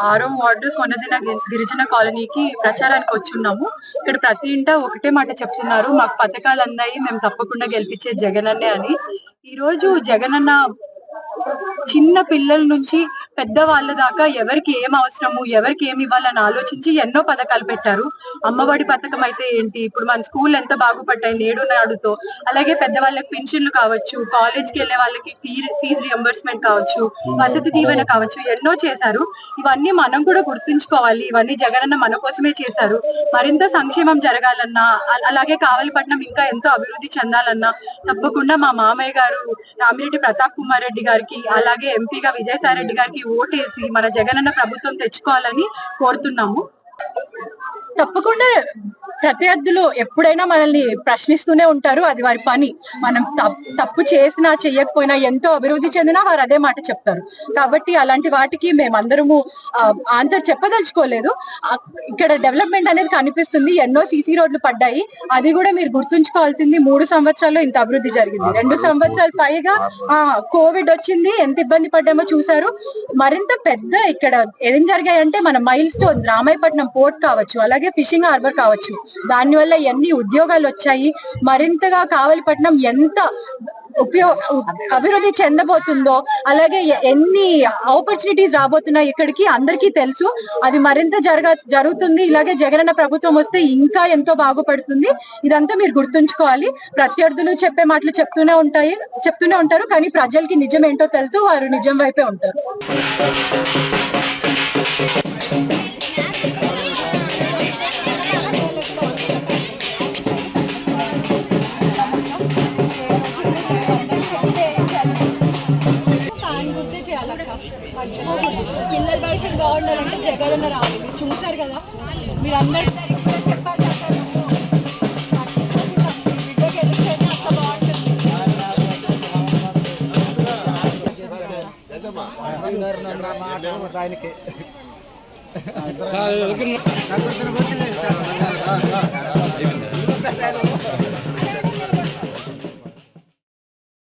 ఆరో వార్డు కొనదిన గిరిజన కాలనీకి ప్రచారానికి వచ్చున్నాము. ఇక్కడ ప్రతి ఇంట ఒకటే మాట చెప్తున్నారు. మాకు పథకాలు అందాయి మేము తప్పకుండా గెలిపించే జగనన్నే అని. ఈ రోజు జగనన్న చిన్న పిల్లల నుంచి పెద్ద వాళ్ళ దాకా ఎవరికి ఏం అవసరము ఎవరికి ఏమి ఇవ్వాలని ఆలోచించి ఎన్నో పథకాలు పెట్టారు. అమ్మఒడి పథకం అయితే ఏంటి? ఇప్పుడు మన స్కూల్ ఎంత బాగుపడ్డాయి నేడు నాడుతో. అలాగే పెద్దవాళ్ళకి పెన్షన్లు కావచ్చు కాలేజ్కి వెళ్ళే వాళ్ళకి ఫీ ఫీజు రియంబర్స్మెంట్ కావచ్చు వసతి దీవెన కావచ్చు ఎన్నో చేశారు. ఇవన్నీ మనం కూడా గుర్తుంచుకోవాలి. ఇవన్నీ జగనన్న మన కోసమే చేశారు. మరింత సంక్షేమం జరగాలన్నా అలాగే కావలిపట్నం ఇంకా ఎంతో అభివృద్ధి చెందాలన్నా తప్పకుండా మా మామయ్య గారు రామిరెడ్డి ప్రతాప్ కుమార్ రెడ్డి గారికి అలాగే ఎంపీగా విజయసాయి రెడ్డి గారికి ఓటేసి మన జగనన్న ప్రభుత్వం తెచ్చుకోవాలని కోరుతున్నాము. తప్పకుండా ప్రత్యర్థులు ఎప్పుడైనా మనల్ని ప్రశ్నిస్తూనే ఉంటారు. అది వారి పని. మనం తప్పు చేసినా చెయ్యకపోయినా ఎంతో అభివృద్ధి చెందినా వారు అదే మాట చెప్తారు. కాబట్టి అలాంటి వాటికి మేమందరము ఆన్సర్ చెప్పదలుచుకోలేదు. ఇక్కడ డెవలప్మెంట్ అనేది కనిపిస్తుంది. ఎన్నో సీసీ రోడ్లు పడ్డాయి. అది కూడా మీరు గుర్తుంచుకోవాల్సింది. మూడు సంవత్సరాల్లో ఇంత అభివృద్ధి జరిగింది. రెండు సంవత్సరాలు పైగా ఆ కోవిడ్ వచ్చింది. ఎంత ఇబ్బంది పడ్డామో చూసారు మరింత పెద్ద ఇక్కడ ఏం జరిగాయంటే మన మైల్ స్టోన్ రామాయపట్నం పోర్ట్ కావచ్చు అలాగే ఫిషింగ్ హార్బర్ కావచ్చు. దానివల్ల ఎన్ని ఉద్యోగాలు వచ్చాయి? మరింతగా కావలిపట్నం ఎంత ఉపయోగ అభివృద్ధి చెందబోతుందో అలాగే ఎన్ని ఆపర్చునిటీస్ రాబోతున్నాయి ఇక్కడికి అందరికీ తెలుసు. అది మరింత జరగ జరుగుతుంది. ఇలాగే జగనన్న ప్రభుత్వం వస్తే ఇంకా ఎంతో బాగుపడుతుంది. ఇదంతా మీరు గుర్తుంచుకోవాలి. ప్రత్యర్థులు చెప్పే మాటలు చెప్తూనే ఉంటాయి చెప్తూనే ఉంటారు కానీ ప్రజలకి నిజం ఏంటో తెలుసు వారు నిజం వైపే ఉంటారు. పిల్లల భవిష్యత్తు బాగుండాలంటే జగన్ రావాలి. మీరు చూసారు కదా? మీరు అందరు చెప్పాలి అక్క